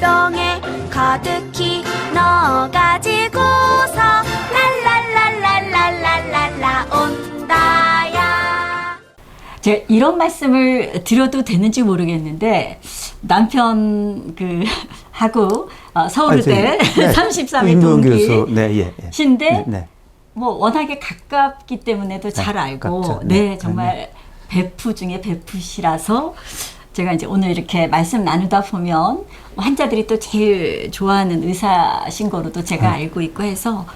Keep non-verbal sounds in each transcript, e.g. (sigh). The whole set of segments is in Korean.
병에 가득히 넣어가지고서 랄랄랄랄랄랄랄라 온다야 제가 이런 말씀을 드려도 되는지 모르겠는데 남편 그 (laughs) 하고 어, 서울대 아, 네. (laughs) 33일 임무원 교수. 동기 네, 예. 예. 신데 네, 네. 뭐 워낙에 가깝기 때문에도 잘 네, 알고 가깝죠. 네, 네, 정말 베프 중에 베프시라서 제가 이제 오늘 이렇게 말씀 나누다 보면 환자들이 또 제일 좋아하는 의사신 거로도 제가 네. 알고 있고 해서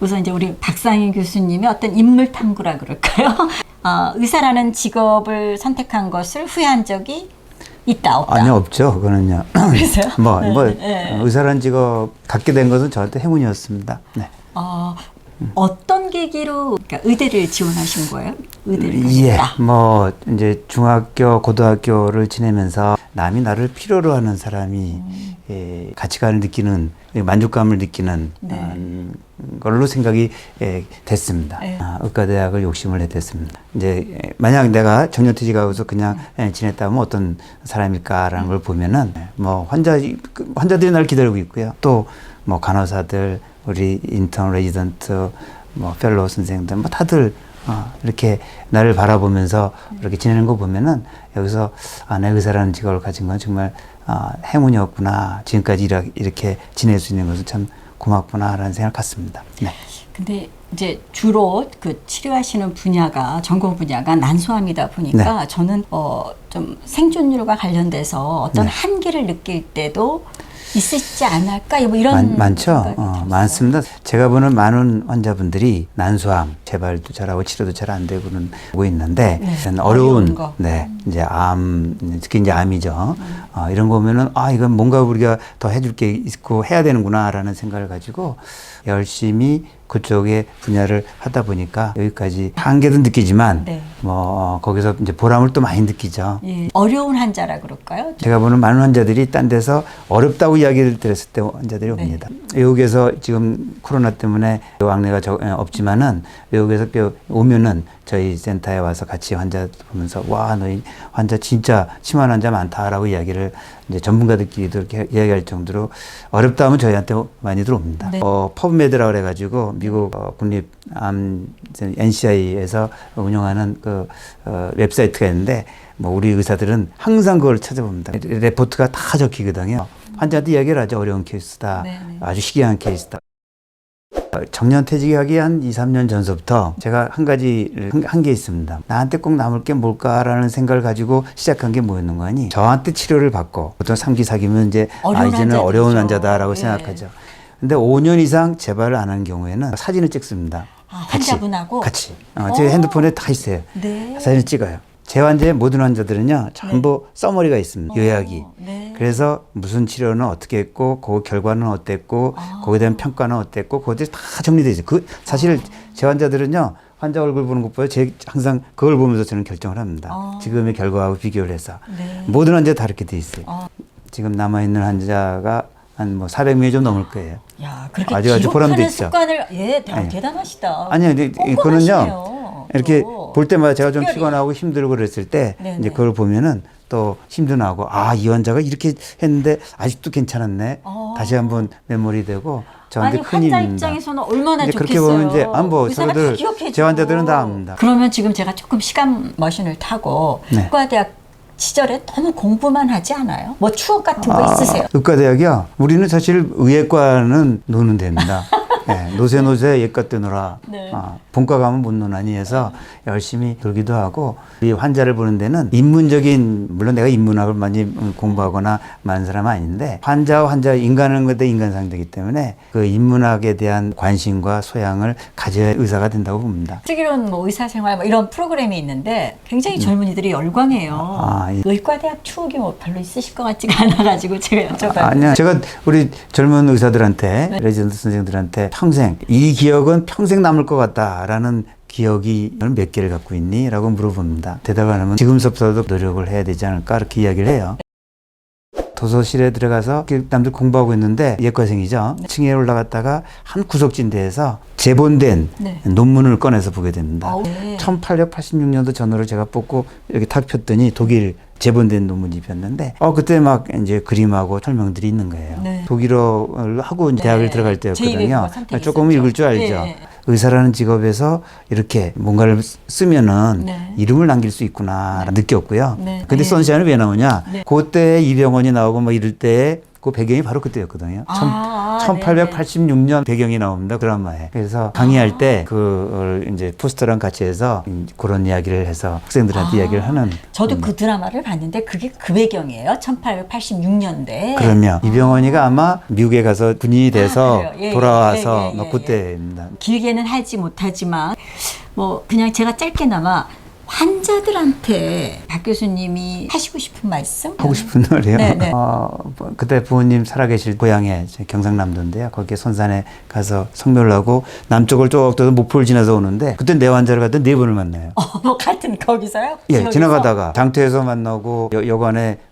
우선 이제 우리 박상희 교수님의 어떤 인물 탐구라 그럴까요? (laughs) 어, 의사라는 직업을 선택한 것을 후회한 적이 있다 없다. 아니요, 없죠. 그거는요. (laughs) 그래서요? 뭐, 네, 뭐, 네. 의사란 직업 갖게 된 것은 저한테 행운이었습니다. 네. 어, 어떤 계기로 그러니까 의대를 지원하신 거예요? 의대를 예, 가셨다. 뭐 이제 중학교, 고등학교를 지내면서 남이 나를 필요로 하는 사람이 음. 예, 가치관을 느끼는 만족감을 느끼는 네. 음, 걸로 생각이 예, 됐습니다. 네. 아, 의과대학을 욕심을 해 됐습니다. 이제 예, 만약 내가 정년퇴직하고서 그냥 네. 예, 지냈다면 어떤 사람일까라는 걸 보면은 뭐 환자 그 환자들이 날 기다리고 있고요. 또 뭐 간호사들, 우리 인턴 레지던트, 뭐 펠로우 선생들 뭐 다들 어, 이렇게 나를 바라보면서 이렇게 지내는 거 보면은 여기서 아, 내 의사라는 직업을 가진 건 정말 아, 행운이었구나. 지금까지 이라- 이렇게 지낼 수 있는 것은 참 고맙구나라는 생각을 갖습니다. 네. 근데 이제 주로 그 치료하시는 분야가 전공 분야가 난소암이다 보니까 네. 저는 어 좀 생존율과 관련돼서 어떤 네. 한계를 느낄 때도 있을지 않을까 뭐 이런 많. 생각이 어. 많습니다. 제가 보는 많은 환자분들이 난소암 재발도 잘하고 치료도 잘 안 되고는 오고 있는데 네. 어려운 어려운 거. 네 이제 암 특히 이제 암이죠. 어, 이런 거 보면은 아 이건 뭔가 우리가 더 해줄 게 있고 해야 되는구나라는 생각을 가지고 열심히 그쪽의 분야를 하다 보니까 여기까지 한계도 느끼지만 네. 뭐 거기서 이제 보람을 또 많이 느끼죠. 예, 어려운 환자라 그럴까요? 제가 보는 많은 환자들이 딴 데서 어렵다고 이야기를 들었을 때 환자들이 네. 옵니다. 외국에서 지금 코로나 때문에 왕래가 저- 에, 없지만은 외국에서 뼈- 오면은 저희 센터에 와서 같이 환자 보면서 와 너희 환자 진짜 심한 환자 많다라고 이야기를 이제 전문가들끼리도 이렇게 이야기할 정도로 어렵다 하면 저희한테 많이 들어옵니다. 네. 어, 퍼브메드라 그래가지고 미국 어, 국립 암 NCI에서 운영하는 그 어, 웹사이트가 있는데 뭐 우리 의사들은 항상 그걸 찾아봅니다. 레포트가 다 적히거든요. 환자한테 이야기를 하죠. 어려운 케이스다. 네, 네. 아주 희귀한 케이스다. 어, 정년 퇴직하기 한 2, 3년 전서부터 제가 한 가지 한 게 있습니다. 나한테 꼭 남을 게 뭘까라는 생각을 가지고 시작한 게 뭐였는 거니? 저한테 치료를 받고 보통 3기 사기면 이제 아 이제는. 어려운 환자다라고 예. 생각하죠. 근데 5년 이상 재발을 안 한 경우에는 사진을 찍습니다. 아, 같이. 환자분하고? 같이. 어, 제 어. 핸드폰에 다 있어요. 네. 사진을 찍어요. 제 환자의 모든 환자들은요 전부 써머리가 있습니다. 요약이. 어, 네. 그래서 무슨 치료는 어떻게 했고 그 결과는 어땠고 아. 거기에 대한 평가는 어땠고 그것들이 다 정리돼 있어요. 그 사실 제 환자들은요 환자 얼굴 보는 것보다 제 항상 그걸 보면서 저는 결정을 합니다. 아. 지금의 결과하고 비교를 해서 네. 모든 환자 다 이렇게 돼 있어요. 어. 지금 남아 있는 환자가 한뭐 400명이 좀 넘을 거예요. 야, 그렇게 아주 아주 기록하는 보람됐죠. 습관을 예, 대, 네. 대단하시다. 아니요, 근데 이거는요. 이렇게 또. 볼 때마다 제가 좀. 피곤하고 힘들고 그랬을 때 네네. 이제 그걸 보면은 또 힘도 나고 아 이 환자가 이렇게 했는데 아직도 괜찮았네. 어. 다시 한번 메모리 되고 저한테 아니 큰 환자 힘입니다. 입장에서는 얼마나 좋겠어요. 그렇게 보면 이제 다 저들. 제 환자들은 다 압니다. 그러면 지금 제가 조금 시간 머신을 타고 네. 의과대학 시절에 너무 공부만 하지 않아요? 뭐 추억 같은 거 있으세요? 의과대학이요. 우리는 사실 의예과는 노는 데입니다. (laughs) 예, 노세 노세 예과 뜨느라 네. 아, 본과 가면 못 노나니 해서 열심히 놀기도 하고 이 환자를 보는 데는 인문적인 물론 내가 인문학을 많이 공부하거나 많은 사람은 아닌데 환자와 환자 인간은 것도 인간 상대이기 때문에 그 인문학에 대한 관심과 소양을 가져야 의사가 된다고 봅니다. 슬기로운 뭐 의사 생활 뭐 이런 프로그램이 있는데 굉장히 젊은이들이 열광해요. 음. 아, 예. 의과대학 추억이 뭐 별로 있으실 것 같지가 않아가지고 제가 여쭤봤는데 아니요. 제가 우리 젊은 의사들한테 레지던트 선생님들한테 평생 이 기억은 평생 남을 것 같다라는 기억이 몇 개를 갖고 있니? 라고 물어봅니다. 대답 안 하면 지금서부터도 노력을 해야 되지 않을까? 이렇게 이야기를 해요. 도서실에 들어가서 이렇게 남들 공부하고 있는데 예과생이죠. 네. 층에 올라갔다가 한 구석진대에서 제본된 네. 논문을 꺼내서 보게 됩니다. 아우, 네. 1886년도 전후를 제가 뽑고 이렇게 탁 폈더니 독일 제본된 논문집이었는데 어 그때 막 이제 그림하고 설명들이 있는 거예요. 네. 독일어를 하고 네. 대학을 들어갈 제2외국어 때였거든요. 조금 읽을 줄 알죠. 네, 네. 의사라는 직업에서 이렇게 뭔가를 쓰- 쓰면은 네. 이름을 남길 수 있구나 느꼈고요. 네. 근데 네. 선샤인은 왜 나오냐? 네. 그때 이병헌이 나오고 뭐 이럴 때 그 배경이 바로 그때였거든요. 천- 아, 1886년 배경이 나옵니다 드라마에. 그래서 강의할 때 그걸 이제 포스터랑 같이 해서 이- 그런 이야기를 해서 학생들한테 아, 이야기를 하는. 저도 그 드라마를 봤는데 그게 그 배경이에요. 1886년대. 그러면 이병헌이가 아마 미국에 가서 군인이 돼서 그래요? 예, 돌아와서 예, 예, 뭐 예, 그때입니다. 길게는 하지 못하지만 뭐 그냥 제가 짧게나마 환자들한테 박 교수님이 하시고 싶은 말씀 하고 싶은 말이에요. 네, 네. 어, 그때 부모님 살아계실 고향에 제 경상남도인데요. 거기에 손산에 가서 성묘를 하고 남쪽을 쭉 떠서 목포를 지나서 오는데 그때 내 환자를 갔더니 네 번을 만나요. 어, 뭐 같은 거기서요? 예, 지역에서? 지나가다가 장터에서 만나고 여,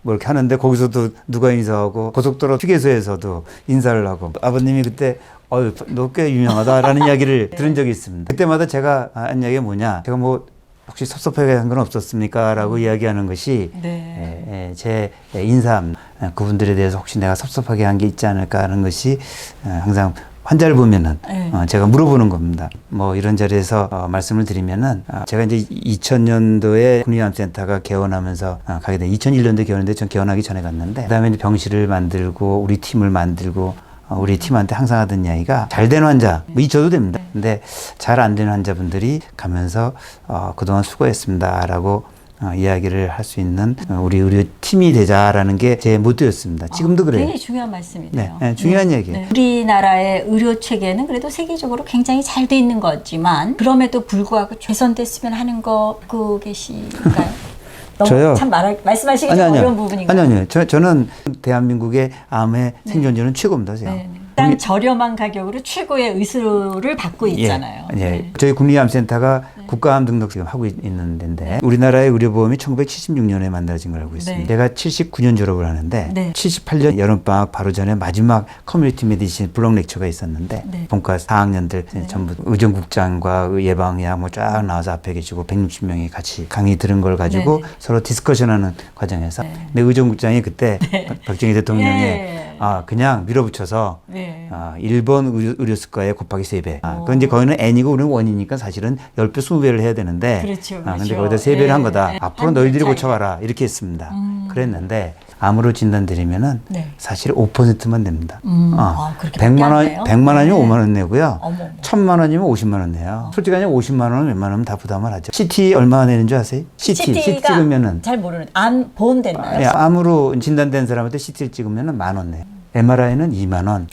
뭐 이렇게 하는데 거기서도 누가 인사하고 고속도로 휴게소에서도 인사를 하고 아버님이 그때 어유 너 꽤 유명하다라는 (laughs) 이야기를 들은 적이 있습니다. 그때마다 제가 한 이야기가 뭐냐? 제가 뭐 혹시 섭섭하게 한 건 없었습니까?라고 이야기하는 것이 네. 예, 예, 제 인사함 예, 그분들에 대해서 혹시 내가 섭섭하게 한 게 있지 않을까 하는 것이 예, 항상 환자를 보면은 네. 어, 제가 물어보는 겁니다. 뭐 이런 자리에서 어, 말씀을 드리면은 아, 제가 이제 2000년도에 국립암센터가 개원하면서 아, 가게 된 2001년도에 개원했는데 전 개원하기 전에 갔는데 그다음에 이제 병실을 만들고 우리 팀을 만들고 어, 우리 팀한테 항상 하던 이야기가 잘 된 환자 뭐 잊혀도 됩니다. 근데 잘 안 되는 환자분들이 가면서 어, 그동안 수고했습니다라고 어, 이야기를 할 수 있는 어, 우리 의료 팀이 되자라는 게 제 모토였습니다. 지금도 아, 그래요. 굉장히 중요한 말씀이네요. 네, 네, 중요한 얘기예요. 우리나라의 의료 체계는 그래도 세계적으로 굉장히 잘 돼 있는 거지만 그럼에도 불구하고 개선됐으면 하는 거 갖고 계실까요? (laughs) 저요? 참 말할, 말씀하시기 좀 어려운 부분인가요? 아니 아니요. 저, 저는 대한민국의 암의 생존율은 최고입니다. 제가. 네. 네. 일단 저렴한 가격으로 최고의 의술을 받고 있잖아요. 예, 예. 네. 저희 국립암센터가 국가암 등록 지금 하고 있- 있는 데인데 우리나라의 의료보험이 1976년에 만들어진 걸 알고 있습니다. 네. 제가 79년 졸업을 하는데 네. 78년 여름방학 바로 전에 마지막 커뮤니티 메디신 블록 렉처가 있었는데 네. 본과 4학년들 전부 의정국장과 예방의학 뭐 쫙 나와서 앞에 계시고 160명이 같이 강의 들은 걸 가지고 네, 네. 서로 디스커션하는 과정에서 근데 의정국장이 그때 박정희 대통령이 네. 아 그냥 밀어붙여서 네. 아, 1번 의료, 의료 수가에 곱하기 3배. 아, 그건 이제 거기는 n이고 우리는 원이니까 사실은 10배, 20배를 해야 되는데. 그렇죠, 아, 근데 그렇죠. 거기다 3배를 한 예, 거다. 예. 앞으로 한 너희들이 차이. 고쳐가라. 이렇게 했습니다. 음. 그랬는데 암으로 진단드리면은 네. 사실 5%만 됩니다. 음, 어, 아, 그렇게 100만 밖에 안 원, 돼요? 100만 원이면 네. 5만 원 내고요. 어머, 어머. 1000만 원이면 50만 원 내요. 솔직히 한 50만 원은 웬만하면 다 부담을 하죠. CT 얼마 내는 줄 아세요? CT, CT 찍으면은 잘 모르는 암 보험 됐나요? 예, 암으로 진단된 사람한테 CT를 찍으면 만원 내요. MRI는 2만 원.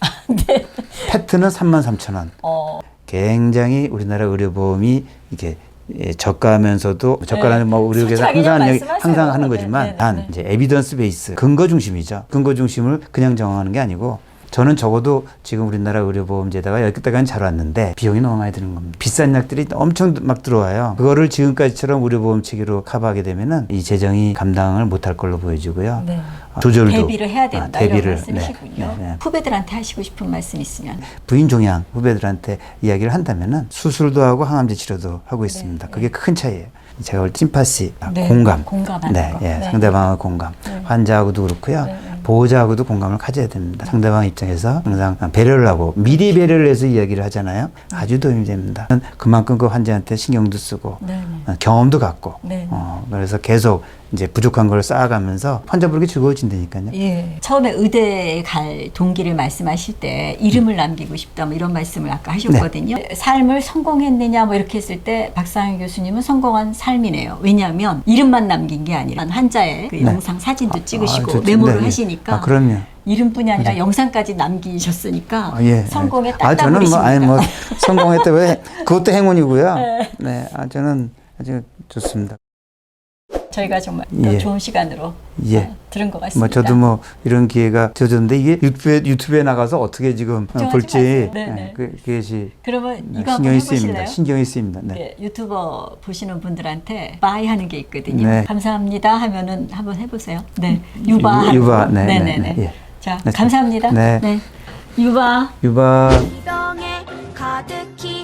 페트는 3만 3천 원. 어, 굉장히 우리나라 의료보험이 이게 예, 저가하면서도 저가라는 뭐 의료계에서 항상. 항상 하는 네, 거지만 네, 네, 단 네. 이제 에비던스 베이스 근거 중심이죠. 근거 중심을 그냥 정하는 게 아니고 저는 적어도 지금 우리나라 의료보험제도가 여기까지는 잘 왔는데 비용이 너무 많이 드는 겁니다. 비싼 약들이 엄청 막 들어와요. 그거를 지금까지처럼 의료보험 체계로 커버하게 되면은 이 재정이 감당을 못할 걸로 보여지고요. 네. 어, 조절도 대비를 해야 된다 아, 대비를 이런 말씀이시군요. 네, 네, 네. 후배들한테 하시고 싶은 말씀 있으면 부인 종양 후배들한테 이야기를 한다면은 수술도 하고 항암제 치료도 하고 있습니다. 그게 큰 차이예요. 제가 올 찜파시 네, 공감, 공감하는 네, 거. 예, 네. 상대방의 공감, 네. 환자하고도 그렇고요, 네, 네. 보호자하고도 공감을 가져야 됩니다. 상대방 입장에서 항상 배려를 하고 미리 배려를 해서 이야기를 하잖아요. 아주 도움이 됩니다. 그만큼 그 환자한테 신경도 쓰고 네, 네. 어, 경험도 갖고, 네. 어, 그래서 계속 이제 부족한 걸 쌓아가면서 환자분에게 즐거워진다니까요. 예. 처음에 의대에 갈 동기를 말씀하실 때 이름을 남기고 싶다 뭐 이런 말씀을 아까 하셨거든요. 네. 삶을 성공했느냐 뭐 이렇게 했을 때 박상희 교수님은 성공한 삶이네요. 왜냐하면 이름만 남긴 게 아니라 환자의 그 네. 영상 사진도 찍으시고 아. 메모를 네, 네. 하시니까 아, 그럼요. 이름뿐이 아니라 영상까지 남기셨으니까 아, 예. 성공에 아, 저는 뭐. 아니, 뭐, (laughs) 성공했다. 왜, 그것도 행운이고요. 네. 아, 저는 아주 좋습니다. 저희가 정말 또 예. 좋은 시간으로 예. 어, 들은 것 같습니다. 뭐 저도 뭐 이런 기회가 저졌는데 이게 유튜브에 유튜브에 나가서 어떻게 지금 걱정하지 볼지. 네, 예, 네. 그, 그것이 그러면 네, 이거 신경이 쓰입니다. 신경이 쓰입니다. 네. 네, 유튜버 보시는 분들한테 바이 하는 게 있거든요. 네. 감사합니다 하면은 한번 해보세요. 네, 유바. 유- 유바, 네, 네, 네, 네, 네, 예. 자, 네, 감사합니다. 네. 유바. 유바 이동에 가득히